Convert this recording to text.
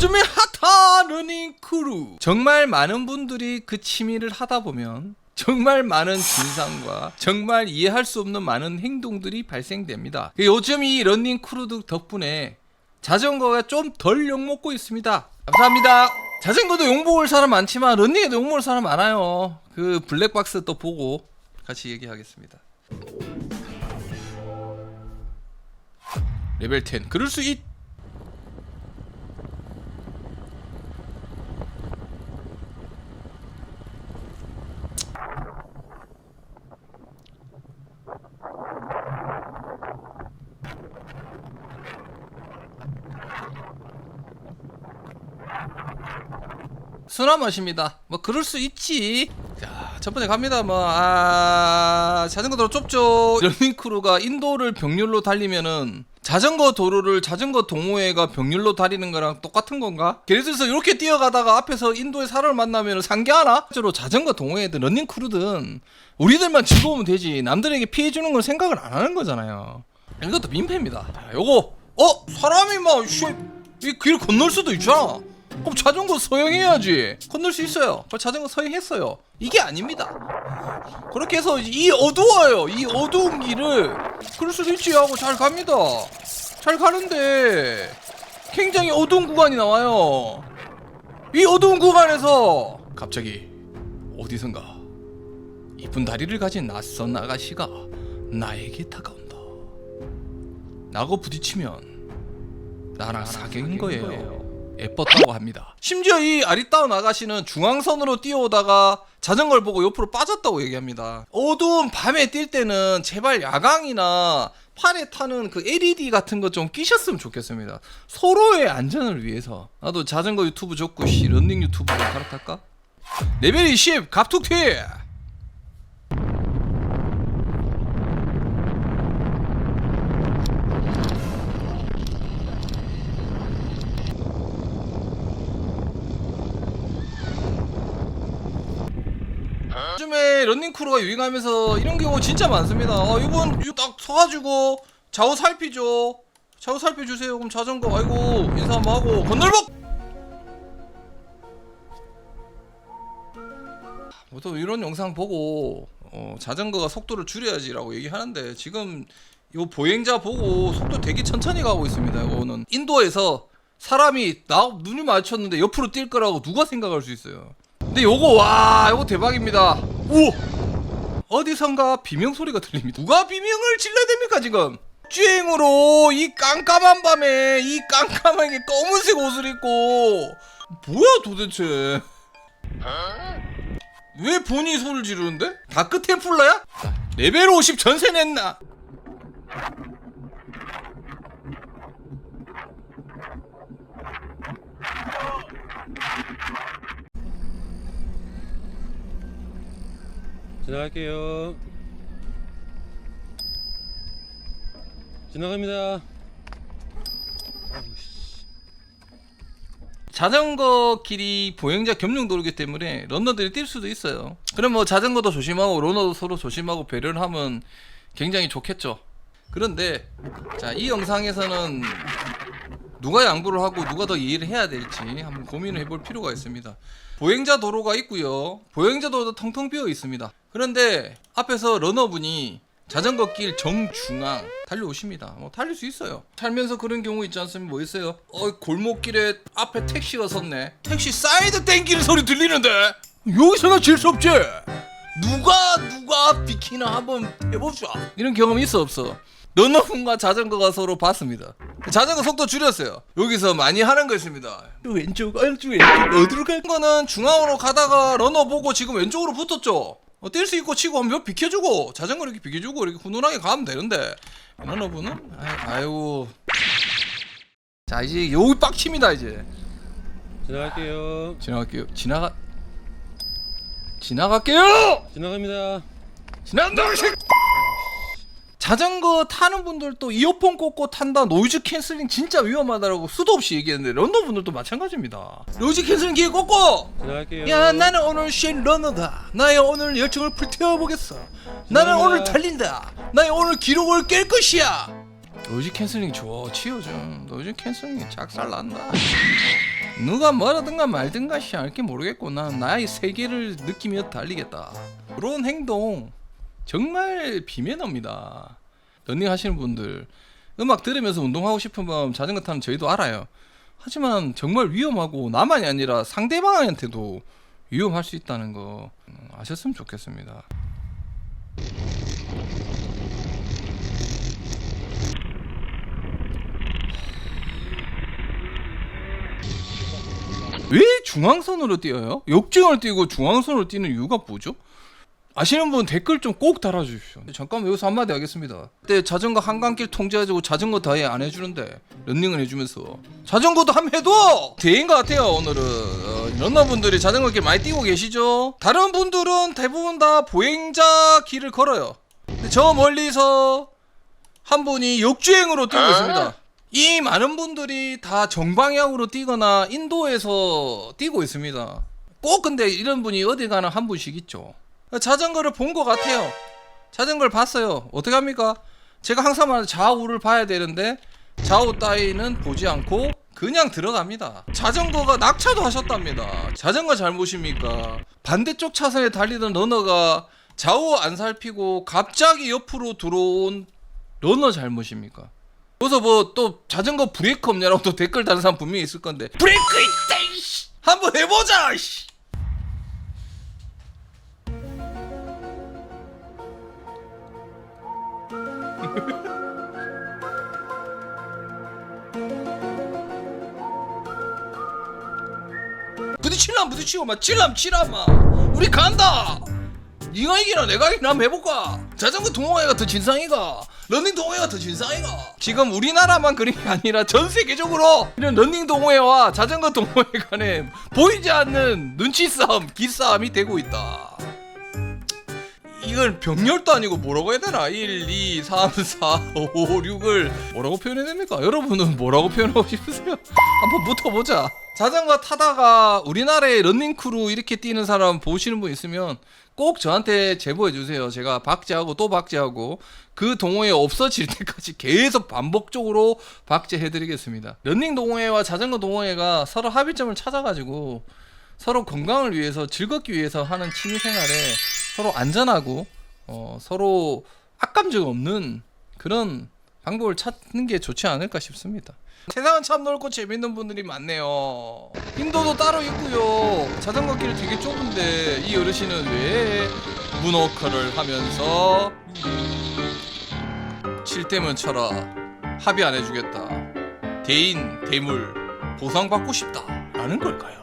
요즘에 핫한 러닝 크루 정말 많은 분들이 그 취미를 하다 보면 정말 많은 진상과 정말 이해할 수 없는 많은 행동들이 발생됩니다. 요즘 이 러닝 크루들 덕분에 자전거가 좀 덜 욕먹고 있습니다. 감사합니다. 자전거도 욕먹을 사람 많지만 러닝에도 욕먹을 사람 많아요. 그 블랙박스 또 보고 같이 얘기하겠습니다. 레벨 10 그럴 수 있. 순한 맛입니다. 뭐 그럴 수 있지. 자, 첫 번째 갑니다. 뭐 아, 자전거 도로 좁죠. 러닝 크루가 인도를 병렬로 달리면은 자전거 도로를 자전거 동호회가 병렬로 달리는 거랑 똑같은 건가? 예를 들어서 이렇게 뛰어가다가 앞에서 인도의 사람을 만나면 상계하나? 실제로 자전거 동호회든 러닝 크루든 우리들만 즐거우면 되지 남들에게 피해 주는 걸 생각을 안 하는 거잖아요. 이것도 민폐입니다. 자, 요거 어 사람이 막 씨, 이길 건널 수도 있잖아. 그럼 자전거 서행해야지. 건널 수 있어요. 그 자전거 서행했어요. 이게 아닙니다. 그렇게 해서 이 어두워요. 이 어두운 길을 그럴 수도 있지 하고 잘 갑니다. 잘 가는데 굉장히 어두운 구간이 나와요. 이 어두운 구간에서 갑자기 어디선가 이쁜 다리를 가진 낯선 아가씨가 나에게 다가온다. 나고 부딪히면 나랑 사귄 거예요. 예뻤다고 합니다. 심지어 이 아리따운 아가씨는 중앙선으로 뛰어오다가 자전거를 보고 옆으로 빠졌다고 얘기합니다. 어두운 밤에 뛸 때는 제발 야광이나 팔에 타는 그 LED 같은 거좀 끼셨으면 좋겠습니다. 서로의 안전을 위해서. 나도 자전거 유튜브 좋고 씨 런닝 유튜브로 갈아탈까? 레벨 20 갑툭튀! 요즘에 런닝크루가 유행하면서 이런 경우 진짜 많습니다. 어, 이분 딱 서가지고 좌우 살피죠. 좌우 살펴주세요. 그럼 자전거 아이고 인사 한번 하고 건널복. 보통 이런 영상 보고 어, 자전거가 속도를 줄여야지라고 얘기하는데 지금 요 보행자 보고 속도 되게 천천히 가고 있습니다. 이거는 인도에서 사람이 나 눈이 마주쳤는데 옆으로 뛸 거라고 누가 생각할 수 있어요. 근데 요거 와 요거 대박입니다. 오 어디선가 비명 소리가 들립니다. 누가 비명을 질러댑니까 지금? 주행으로 이 깜깜한 밤에 이 깜깜하게 검은색 옷을 입고 뭐야 도대체? 왜 본인이 소리를 지르는데? 다크 템플러야? 레벨 50 전세 냈나? 지나갈게요. 지나갑니다. 자전거 길이 보행자 겸용 도로기 때문에 런너들이 뛸 수도 있어요. 그럼 뭐 자전거도 조심하고 러너도 서로 조심하고 배려를 하면 굉장히 좋겠죠. 그런데 자 이 영상에서는 누가 양보를 하고 누가 더 이해를 해야 될지 한번 고민을 해볼 필요가 있습니다. 보행자 도로가 있고요. 보행자 도로도 텅텅 비어 있습니다. 그런데 앞에서 러너분이 자전거 길 정중앙 달려오십니다. 뭐 달릴 수 있어요. 살면서 그런 경우 있지 않습니까? 뭐 있어요? 어 골목길에 앞에 택시가 섰네. 택시 사이드 땡기는 소리 들리는데 여기서나 질 수 없지. 누가 누가 비키나 한번 해봅시다. 이런 경험이 있어 없어? 러너분과 자전거가 서로 봤습니다. 자전거 속도 줄였어요. 여기서 많이 하는 거 있습니다. 왼쪽, 왼쪽, 왼쪽 어디로 갈 거는 중앙으로 가다가 러너 보고 지금 왼쪽으로 붙었죠. 어, 뛸수 있고 치고 한번 비켜주고 자전거 이렇게 비켜주고 이렇게 훈훈하게 가면 되는데 러너분은 아이, 아이고 자 이제 여기 빡칩니다 이제 지나갈게요. 지나갈게요. 지나가 지나갈게요. 지나갑니다. 지난다 새 자전거 타는 분들도 이어폰 꽂고 탄다. 노이즈 캔슬링 진짜 위험하다라고 수도 없이 얘기했는데 런너 분들도 마찬가지입니다. 노이즈 캔슬링 기계 꽂고! 지나갈게요. 야 나는 오늘 쉔 러너다. 나의 오늘 열정을 불태워보겠어. 나는 죄송합니다. 오늘 달린다. 나의 오늘 기록을 깰 것이야. 노이즈 캔슬링 좋지요 좀 노이즈 캔슬링 작살난다. 누가 뭐라든가 말든가 씨 알게 모르겠고 난 나의 세계를 느끼며 달리겠다. 그런 행동 정말 비매너입니다 러닝 하시는 분들 음악 들으면서 운동하고 싶은 마음 자전거 타는 저희도 알아요 하지만 정말 위험하고 나만이 아니라 상대방한테도 위험할 수 있다는 거 음, 아셨으면 좋겠습니다 왜 중앙선으로 뛰어요? 역중을 뛰고 중앙선으로 뛰는 이유가 뭐죠? 아시는 분 댓글 좀 꼭 달아주십시오. 잠깐 여기서 한마디 하겠습니다. 그때 자전거 한강길 통제해주고 자전거 다해 안 해주는데 런닝을 해주면서 자전거도 한번 해도 대인 것 같아요 오늘은 어, 런너분들이 자전거길 많이 뛰고 계시죠? 다른 분들은 대부분 다 보행자 길을 걸어요. 근데 저 멀리서 한 분이 역주행으로 뛰고 있습니다. 이 많은 분들이 다 정방향으로 뛰거나 인도에서 뛰고 있습니다. 꼭 근데 이런 분이 어디 가나 한 분씩 있죠. 자전거를 본 것 같아요. 자전거를 봤어요. 어떻게 합니까? 제가 항상 말하는 좌우를 봐야 되는데 좌우 따위는 보지 않고 그냥 들어갑니다. 자전거가 낙차도 하셨답니다. 자전거 잘못입니까? 반대쪽 차선에 달리던 러너가 좌우 안 살피고 갑자기 옆으로 들어온 러너 잘못입니까? 여기서 뭐 또 자전거 브레이크 없냐라고 또 댓글 다는 사람 분명히 있을 건데 브레이크 있다 이씨 한번 해보자 이씨 부딪힐람 부딪히고 막 칠람 칠람 막. 우리 간다! 네가 이기나 내가 이기나 한번 해볼까? 자전거 동호회가 더 진상이가. 런닝 동호회가 더 진상이가. 지금 우리나라만 그런 게 아니라 전 세계적으로 이런 런닝 동호회와 자전거 동호회 간에 보이지 않는 눈치 싸움 기싸움이 되고 있다 이걸 병렬도 아니고 뭐라고 해야 되나 1, 2, 3, 4, 5, 6을 뭐라고 표현해야 됩니까 여러분은 뭐라고 표현하고 싶으세요 한번 붙어보자 자전거 타다가 우리나라의 런닝크루 이렇게 뛰는 사람 보시는 분 있으면 꼭 저한테 제보해 주세요. 제가 박제하고 또 박제하고 그 동호회 없어질 때까지 계속 반복적으로 박제해 드리겠습니다. 런닝 동호회와 자전거 동호회가 서로 합의점을 찾아가지고 서로 건강을 위해서 즐겁기 위해서 하는 취미 생활에 서로 안전하고 어, 서로 악감정 없는 그런 방법을 찾는 게 좋지 않을까 싶습니다. 세상은 참 넓고 재밌는 분들이 많네요. 인도도 따로 있고요. 자전거 길이 되게 좁은데 이 어르신은 왜 문워커를 하면서 칠 때면 쳐라 합의 안 해주겠다. 대인 대물 보상받고 싶다라는 걸까요?